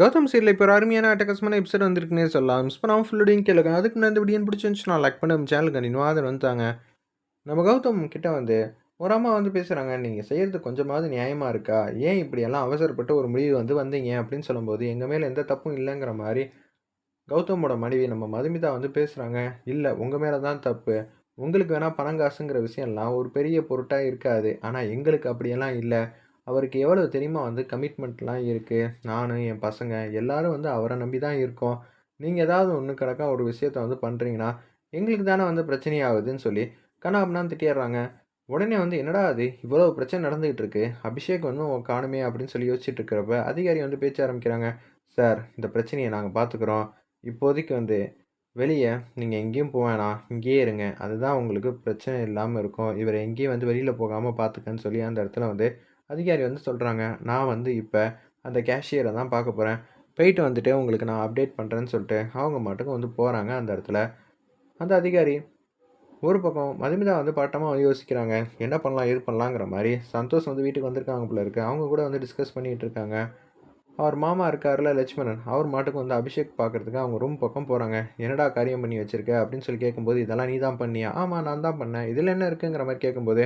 கௌதம் சீரில் இப்போ ஒரு அருமையான அட்டகாசமான எபிசோட் வந்திருக்குன்னே சொல்லலாம். மிஸ் பண்ணாமல் ஃபுல்லோடையும் கேளுங்க. அதுக்கு முன்னாடி இந்த வீடியோ பிடிச்சிருந்துச்சுன்னா லைக் பண்ண சேனலுக்கு கண்டினியூ ஆதரவு வந்துட்டாங்க. நம்ம கௌதம் கிட்டே வந்து ஒரு அம்மா வந்து பேசுகிறாங்க நீங்கள் செய்கிறது கொஞ்சமாவது நியாயமாக இருக்கா? ஏன் இப்படியெல்லாம் அவசரப்பட்டு ஒரு முடிவு வந்து வந்தீங்க? அப்படின்னு சொல்லும்போது எங்கள் மேலே எந்த தப்பும் இல்லைங்கிற மாதிரி கௌதமோட மனைவி நம்ம மதுமிதா வந்து பேசுகிறாங்க இல்லை உங்கள் மேலே தான் தப்பு. உங்களுக்கு வேணால் பணம் காசுங்கிற விஷயம்லாம் ஒரு பெரிய பொருட்டாக இருக்காது. ஆனால் எங்களுக்கு அப்படியெல்லாம் இல்லை. அவருக்கு எவ்வளோ தெரியுமா வந்து கமிட்மெண்ட்லாம் இருக்குது நான் என் பசங்க எல்லாரும் வந்து அவரை நம்பி தான் இருக்கோம். நீங்கள் ஏதாவது ஒன்று கணக்கா ஒரு விஷயத்த வந்து பண்ணுறீங்கன்னா எங்களுக்கு தானே வந்து பிரச்சனையாகுதுன்னு சொல்லி கண்ணாப்னா திட்டிடுறாங்க. உடனே வந்து என்னடா அது இவ்வளோ பிரச்சனை நடந்துகிட்டு இருக்கு. அபிஷேக் வந்து உன் காணுமே அப்படின்னு சொல்லி யோசிச்சுட்டு இருக்கிறப்ப அதிகாரி வந்து பேச்ச ஆரம்பிக்கிறாங்க. சார் இந்த பிரச்சனையை நாங்கள் பார்த்துக்குறோம் இப்போதைக்கு வந்து வெளியே நீங்கள் எங்கேயும் போவேணா இங்கேயே இருங்க. அதுதான் உங்களுக்கு பிரச்சனை இல்லாமல் இருக்கும். இவரை எங்கேயும் வந்து வெளியில் போகாமல் பார்த்துக்கன்னு சொல்லி அந்த இடத்துல வந்து அதிகாரி வந்து சொல்கிறாங்க நான் வந்து இப்போ அந்த கேஷியரை தான் பார்க்க போகிறேன் போயிட்டு வந்துட்டு உங்களுக்கு நான் அப்டேட் பண்ணுறேன்னு சொல்லிட்டு அவங்க மட்டுக்கும் வந்து போகிறாங்க அந்த இடத்துல. அந்த அதிகாரி ஒரு பக்கம் மதுமிதா வந்து பாட்டமாக யோசிக்கிறாங்க என்ன பண்ணலாம் இது பண்ணலாங்கிற மாதிரி. சந்தோஷ் வந்து வீட்டுக்கு வந்திருக்காங்க போல இருக்குது அவங்க கூட வந்து டிஸ்கஸ் பண்ணிகிட்டு இருக்காங்க. அவர் மாமா இருக்கார்ல லட்சுமணன். அவர் மாட்டுக்கு வந்து அபிஷேக் பார்க்குறதுக்கு அவங்க ரூம் பக்கம் போகிறாங்க என்னடா காரியம் பண்ணி வச்சுருக்க? அப்படின்னு சொல்லி கேட்கும்போது இதெல்லாம் நீ தான் பண்ணியா? ஆமாம் நான் தான் பண்ணேன். இதில் என்ன இருக்குங்கிற மாதிரி கேட்கும்போது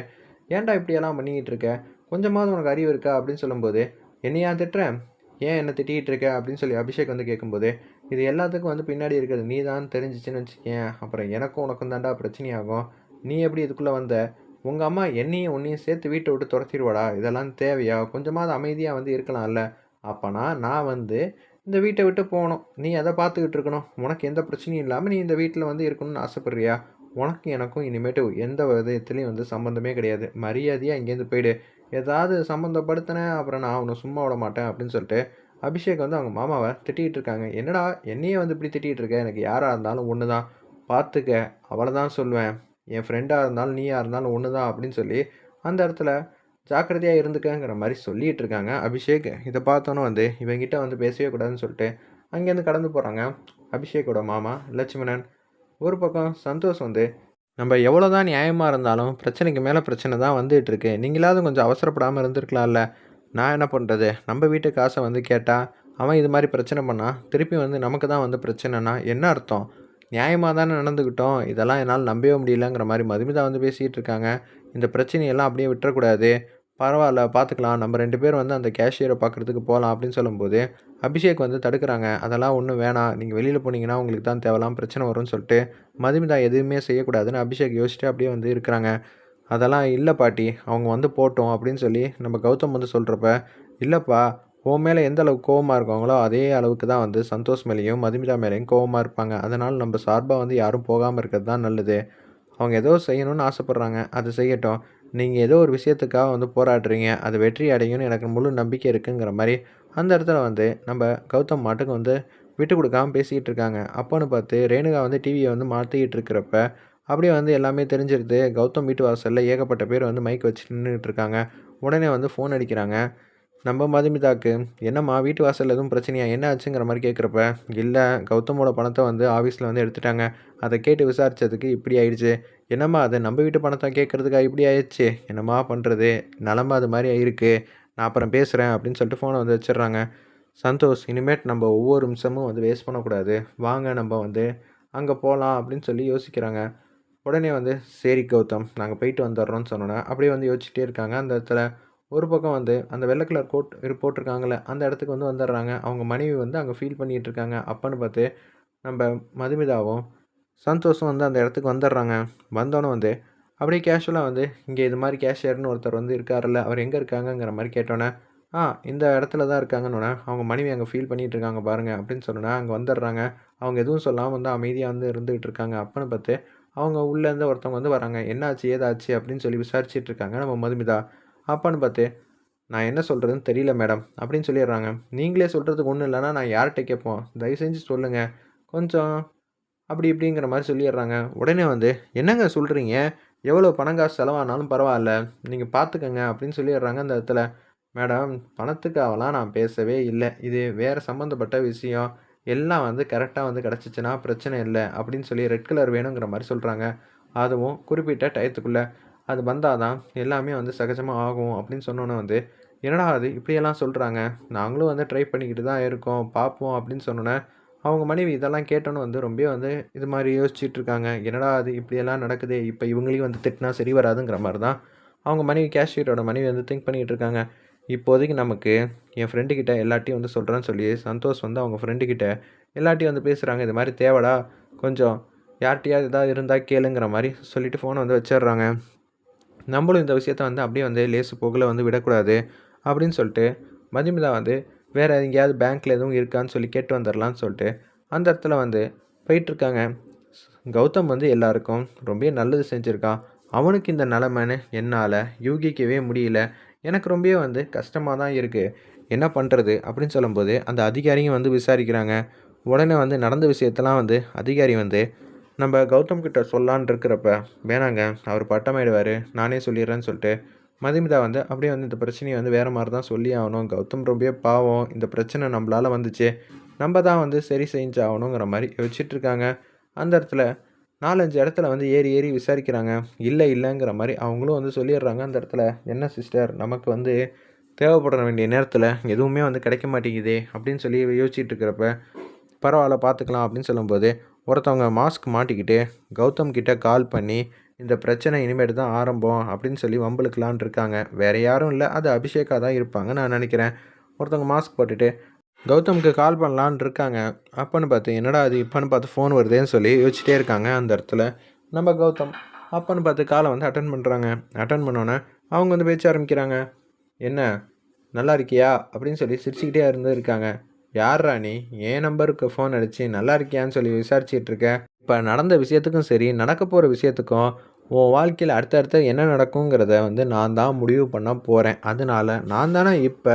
ஏன்டா இப்படியெல்லாம் பண்ணிக்கிட்டு இருக்க? கொஞ்சமாவது உனக்கு அறிவு இருக்கா அப்படின்னு சொல்லும்போது என்னையா திட்டுறேன் ஏன் என்ன திட்டிகிட்டு இருக்க? அப்படின்னு சொல்லி அபிஷேக் வந்து கேட்கும்போது இது எல்லாத்துக்கும் வந்து பின்னாடி இருக்கிறது நீ தான் தெரிஞ்சிச்சுன்னு வச்சுக்கேன் அப்புறம் எனக்கும் உனக்கும் தாண்டா பிரச்சனையாகும். நீ எப்படி இதுக்குள்ளே வந்த? உங்கள் அம்மா என்னையும் உன்னையும் சேர்த்து வீட்டை விட்டு துரத்திடுவாடா? இதெல்லாம் தேவையா? கொஞ்சமாவது அமைதியாக வந்து இருக்கலாம்ல. அப்போனா நான் வந்து இந்த வீட்டை விட்டு போகணும். நீ அதை பார்த்துக்கிட்டு இருக்கணும். உனக்கு எந்த பிரச்சனையும் இல்லாமல் நீ இந்த வீட்டில் வந்து இருக்கணும்னு ஆசைப்பட்றியா? உனக்கும் எனக்கும் இனிமேட்டு எந்த விதத்துலேயும் வந்து சம்மந்தமே கிடையாது. மரியாதையாக இங்கேருந்து போயிடு. ஏதாவது சம்மந்தப்படுத்தினேன் அப்புறம் நான் அவனை சும்மா விட மாட்டேன் அப்படின்னு சொல்லிட்டு அபிஷேக் வந்து அவங்க மாமாவை திட்டிகிட்டு இருக்காங்க. என்னடா என்னையே வந்து இப்படி திட்டிகிட்டு இருக்க? எனக்கு யாராக இருந்தாலும் ஒன்று தான். பார்த்துக்க அவளை தான் சொல்லுவேன். என் ஃப்ரெண்டாக இருந்தாலும் நீயாக இருந்தாலும் ஒன்று தான் அப்படின்னு சொல்லி அந்த இடத்துல ஜாக்கிரதையாக இருந்துக்கங்கிற மாதிரி சொல்லிகிட்டு இருக்காங்க அபிஷேக். இதை பார்த்தோன்னே வந்து இவங்கிட்ட வந்து பேசவே கூடாதுன்னு சொல்லிட்டு அங்கேருந்து கடந்து போகிறாங்க அபிஷேக்கோட மாமா லட்சுமணன். ஒரு பக்கம் சந்தோஷ் வந்து நம்ம எவ்வளோ தான் நியாயமாக இருந்தாலும் பிரச்சனைக்கு மேலே பிரச்சனை தான் வந்துகிட்டு இருக்கு. நீங்களாவது கொஞ்சம் அவசரப்படாமல் இருந்திருக்கலாம்ல. நான் என்ன பண்ணுறது நம்ம வீட்டு காசை வந்து கேட்டால் அவன் இது மாதிரி பிரச்சனை பண்ணால் திருப்பி வந்து நமக்கு தான் வந்து பிரச்சனைனா என்ன அர்த்தம்? நியாயமாக தானே நடந்துக்கிட்டோம் இதெல்லாம் என்னால் நம்பவே முடியலங்கிற மாதிரி மதுமிதா வந்து பேசிகிட்டு இருக்காங்க. இந்த பிரச்சனையெல்லாம் அப்படியே விட்டுறக்கூடாது. பரவாயில்ல பார்த்துக்கலாம் நம்ம ரெண்டு பேர் வந்து அந்த கேஷியரை பார்க்குறதுக்கு போகலாம் அப்படின்னு சொல்லும்போது அபிஷேக் வந்து தடுக்கிறாங்க. அதெல்லாம் ஒன்றும் வேணாம். நீங்கள் வெளியில் போனீங்கன்னா உங்களுக்கு தான் தேவலாம் பிரச்சனை வரும்னு சொல்லிட்டு மதுமிதா எதுவுமே செய்யக்கூடாதுன்னு அபிஷேக் யோசிச்சுட்டு அப்படியே வந்து இருக்கிறாங்க. அதெல்லாம் இல்லை பாட்டி அவங்க வந்து போட்டோம் அப்படின்னு சொல்லி நம்ம கௌதம் வந்து சொல்கிறப்ப இல்லைப்பா உன் மேலே எந்த அளவுக்கு கோவமாக இருக்காங்களோ அதே அளவுக்கு தான் வந்து சந்தோஷ் மேலேயும் மதுமிதா மேலேயும் கோவமாக இருப்பாங்க. அதனால் நம்ம சார்பாக வந்து யாரும் போகாமல் இருக்கிறது தான் நல்லது. அவங்க ஏதோ செய்யணும்னு ஆசைப்பட்றாங்க. அது செய்யட்டும். நீங்கள் ஏதோ ஒரு விஷயத்துக்காக வந்து போராடுறீங்க. அது வெற்றி அடையும்னு எனக்கு முழு நம்பிக்கை இருக்குங்கிற மாதிரி அந்த இடத்துல வந்து நம்ம கௌதம் மாட்டுக்கு வந்து விட்டு கொடுக்காம பேசிக்கிட்டு இருக்காங்க. அப்போன்னு பார்த்து ரேணுகா வந்து டிவியை வந்து மாற்றிக்கிட்டு இருக்கிறப்ப அப்படியே வந்து எல்லாமே தெரிஞ்சிருது. கௌதம் வீட்டு வாசலில் ஏகப்பட்ட பேர் வந்து மைக் வச்சு நின்றுட்டு இருக்காங்க. உடனே வந்து ஃபோன் அடிக்கிறாங்க. நம்ம மதுமிதாக்கு என்னம்மா வீட்டு வாசலில் எதுவும் பிரச்சனையா? என்ன ஆச்சுங்கிற மாதிரி கேட்குறப்ப இல்லை கௌதமோட பணத்தை வந்து ஆஃபீஸில் வந்து எடுத்துட்டாங்க. அதை கேட்டு விசாரித்ததுக்கு இப்படி ஆயிடுச்சு. என்னம்மா அது நம்ம வீட்டு பணத்தை கேட்குறதுக்காக இப்படி ஆயிடுச்சு? என்னம்மா பண்ணுறது நிலமை அது மாதிரி ஆயிருக்கு. நான் அப்புறம் பேசுகிறேன் அப்படின்னு சொல்லிட்டு ஃபோனை வந்து வச்சிடுறாங்க. சந்தோஷ் இனிமேட் நம்ம ஒவ்வொரு நிமிஷமும் வந்து வேஸ்ட் பண்ணக்கூடாது. வாங்க நம்ம வந்து அங்கே போகலாம் அப்படின்னு சொல்லி யோசிக்கிறாங்க. உடனே வந்து சரி கௌதம் நாங்கள் போயிட்டு வந்துடுறோம்னு சொன்னோன்னே அப்படியே வந்து யோசிச்சுட்டே இருக்காங்க. அந்த இடத்துல ஒரு பக்கம் வந்து அந்த வெள்ளை கலர் கோட் போட்டிருக்காங்களே அந்த இடத்துக்கு வந்து வந்துடுறாங்க. அவங்க மனைவி வந்து அங்கே ஃபீல் பண்ணிகிட்டு இருக்காங்க. அப்பன்னு பார்த்து நம்ம மதுமிதாவும் சந்தோஷம் வந்து அந்த இடத்துக்கு வந்துடுறாங்க. வந்தோன்னே வந்து அப்படியே கேஷுவலாக வந்து இங்கே இது மாதிரி கேஷியர்னு ஒருத்தர் வந்து இருக்காருல்ல அவர் எங்கே இருக்காங்கங்கிற மாதிரி கேட்டோன்னே ஆ இந்த இடத்துல தான் இருக்காங்கன்னு அவங்க மனைவி அங்கே ஃபீல் பண்ணிகிட்டு இருக்காங்க பாருங்கள் அப்படின்னு சொன்னோன்னே அங்கே வந்துடுறாங்க. அவங்க எதுவும் சொல்லாமல் வந்து அமைதியாக வந்து இருந்துகிட்டு இருக்காங்க. அப்பன்னு பார்த்து அவங்க உள்ளேருந்து ஒருத்தவங்க வந்து வராங்க. என்னாச்சு ஏதாச்சு? அப்படின்னு சொல்லி விசாரிச்சுட்டு இருக்காங்க நம்ம மதுமிதா. அப்பான்னு பார்த்து நான் என்ன சொல்கிறதுன்னு தெரியல மேடம் அப்படின்னு சொல்லிடுறாங்க. நீங்களே சொல்கிறதுக்கு ஒன்றும் இல்லைன்னா நான் யார்கிட்ட கேட்போம்? தயவு செஞ்சு சொல்லுங்கள் கொஞ்சம் அப்படி இப்படிங்கிற மாதிரி சொல்லிடுறாங்க. உடனே வந்து என்னங்க சொல்கிறீங்க எவ்வளோ பணம் காசு செலவானாலும் பரவாயில்ல. நீங்கள் பார்த்துக்கங்க அப்படின்னு சொல்லிடுறாங்க அந்த இடத்துல. மேடம் பணத்துக்காகலாம் நான் பேசவே இல்லை. இது வேறு சம்மந்தப்பட்ட விஷயம். எல்லாம் வந்து கரெக்டாக வந்து கிடச்சிச்சின்னா பிரச்சனை இல்லை அப்படின்னு சொல்லி ரெட் கலர் வேணுங்கிற மாதிரி சொல்கிறாங்க அதுவும் குறிப்பிட்ட டயத்துக்குள்ளே. அது வந்தால் தான் எல்லாமே வந்து சகஜமாக ஆகும் அப்படின்னு சொன்னோன்னே வந்து என்னடா அது இப்படியெல்லாம் சொல்கிறாங்க நாங்களும் வந்து ட்ரை பண்ணிக்கிட்டு தான் இருக்கோம். பார்ப்போம் அப்படின்னு சொன்னோன்னே அவங்க மனைவி இதெல்லாம் கேட்டோன்னு வந்து ரொம்ப வந்து இது மாதிரி யோசிச்சுட்டு இருக்காங்க என்னடா அது? இப்படியெல்லாம் நடக்குது. இப்போ இவங்களையும் வந்து திட்டினா சரி வராதுங்கிற மாதிரி தான். அவங்க மனைவி கேஷியரோட மனைவி வந்து திங்க் பண்ணிகிட்டு இருக்காங்க இப்போதைக்கு நமக்கு என் ஃப்ரெண்டுக்கிட்ட எல்லாட்டையும் வந்து சொல்கிறேன்னு சொல்லி சந்தோஷ் வந்து அவங்க ஃப்ரெண்டுக்கிட்ட எல்லாட்டையும் வந்து பேசுகிறாங்க இது மாதிரி தேவைடா? கொஞ்சம் யார்கிட்டயாவது எதாவது இருந்தால் கேளுங்கிற மாதிரி சொல்லிவிட்டு ஃபோனை வந்து வச்சிடுறாங்க. நம்மளும் இந்த விஷயத்த வந்து அப்படியே வந்து லேசு போகல வந்து விடக்கூடாது அப்படின்னு சொல்லிட்டு மதுமிதா வந்து வேறு எங்கேயாவது பேங்க்கில் எதுவும் இருக்கான்னு சொல்லி கேட்டு வந்துடலான்னு சொல்லிட்டு அந்த இடத்துல வந்து போயிட்டுருக்காங்க. கௌதம் வந்து எல்லாருக்கும் ரொம்ப நல்லது செஞ்சுருக்கான் அவனுக்கு இந்த நிலமைன்னு என்னால் யூகிக்கவே முடியல. எனக்கு ரொம்பவே வந்து கஷ்டமாக தான் இருக்குது என்ன பண்ணுறது அப்படின்னு சொல்லும்போது அந்த அதிகாரியும் வந்து விசாரிக்கிறாங்க. உடனே வந்து நடந்த விஷயத்தெல்லாம் வந்து அதிகாரி வந்து நம்ம கௌதம் கிட்ட சொல்லான் இருக்கிறப்ப வேணாங்க அவர் பட்டமாயிடுவார் நானே சொல்லிடுறேன்னு சொல்லிட்டு மதுமிதா வந்து அப்படியே வந்து இந்த பிரச்சனையை வந்து வேறு மாதிரி தான் சொல்லி ஆகணும். கௌதம் ரொம்பவே பாவம். இந்த பிரச்சனை நம்மளால் வந்துச்சு. நம்ம தான் வந்து சரி செஞ்சு ஆகணுங்கிற மாதிரி யோசிச்சிட்டுருக்காங்க அந்த இடத்துல நாலஞ்சு இடத்துல வந்து ஏறி ஏறி விசாரிக்கிறாங்க. இல்லை இல்லைங்கிற மாதிரி அவங்களும் வந்து சொல்லிடுறாங்க. அந்த இடத்துல என்ன சிஸ்டர் நமக்கு வந்து தேவைப்பட வேண்டிய நேரத்தில் எதுவுமே வந்து கிடைக்க மாட்டேங்குதே அப்படின்னு சொல்லி யோசிச்சுட்டு இருக்கிறப்ப பரவாயில்ல பார்த்துக்கலாம் அப்படின்னு சொல்லும்போது ஒருத்தவங்க மாஸ்க் மாட்டிக்கிட்டு கௌதம் கிட்டே கால் பண்ணி இந்த பிரச்சனை இனிமேட்டு தான் ஆரம்பம் அப்படின்னு சொல்லி வம்பளுக்கலான் இருக்காங்க. வேறு யாரும் இல்லை. அது அபிஷேகா தான் இருப்பாங்க நான் நினைக்கிறேன். ஒருத்தவங்க மாஸ்க் போட்டுட்டு கௌதமுக்கு கால் பண்ணலான் இருக்காங்க. அப்போன்னு பார்த்து என்னடா அது இப்போன்னு பார்த்து ஃபோன் வருதேன்னு சொல்லி யோசிச்சிட்டே இருக்காங்க அந்த இடத்துல. நம்ம கௌதம் அப்போன்னு பார்த்து காலை வந்து அட்டன் பண்ணுறாங்க அட்டன் பண்ணோன்னே அவங்க வந்து பேச்ச ஆரம்பிக்கிறாங்க. என்ன? நல்லா இருக்கியா? அப்படின்னு சொல்லி சிரிச்சுக்கிட்டே இருந்து இருக்காங்க யார் ராணி என் நம்பருக்கு ஃபோன் அடித்து நல்லா இருக்கியான்னு சொல்லி விசாரிச்சிட்டு இப்போ நடந்த விஷயத்துக்கும் சரி நடக்க போகிற விஷயத்துக்கும் உன் வாழ்க்கையில் அடுத்தடுத்த என்ன நடக்குங்கிறத வந்து நான் தான் முடிவு பண்ண போகிறேன் அதனால நான் தானே இப்போ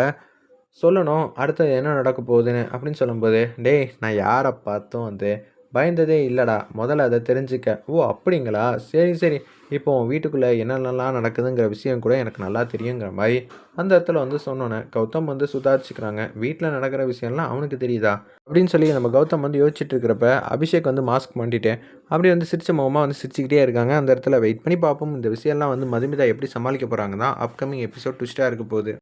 சொல்லணும் அடுத்தது என்ன நடக்க போகுதுன்னு அப்படின்னு சொல்லும்போது டேய் நான் யாரை பார்த்தும் வந்து பயந்ததே இல்லைடா. முதல்ல அதை தெரிஞ்சுக்க. ஓ அப்படிங்களா? சரி சரி. இப்போ உன் வீட்டுக்குள்ளே என்னென்னலாம் நடக்குதுங்கிற விஷயம் கூட எனக்கு நல்லா தெரியுங்கிற மாதிரி அந்த இடத்துல வந்து சொன்னோன்னே கௌதம் வந்து சுதாரிச்சுக்கிறாங்க. வீட்டில் நடக்கிற விஷயம்லாம் அவனுக்கு தெரியுதா? அப்படின்னு சொல்லி நம்ம கௌதம் வந்து யோசிச்சுட்டு இருக்கிறப்ப அபிஷேக் வந்து மாஸ்க் மாட்டிட்டேன் அப்படியே வந்து சிரிச்ச முகமாக வந்து சிரிச்சுக்கிட்டே இருக்காங்க. அந்த இடத்துல வெயிட் பண்ணி பார்ப்போம். இந்த விஷயம்லாம் வந்து மதுமிதா எப்படி சமாளிக்க போகிறாங்க தான் அப்கமிங் எபிசோட் ட்விஸ்ட்டாக இருக்க போகுது.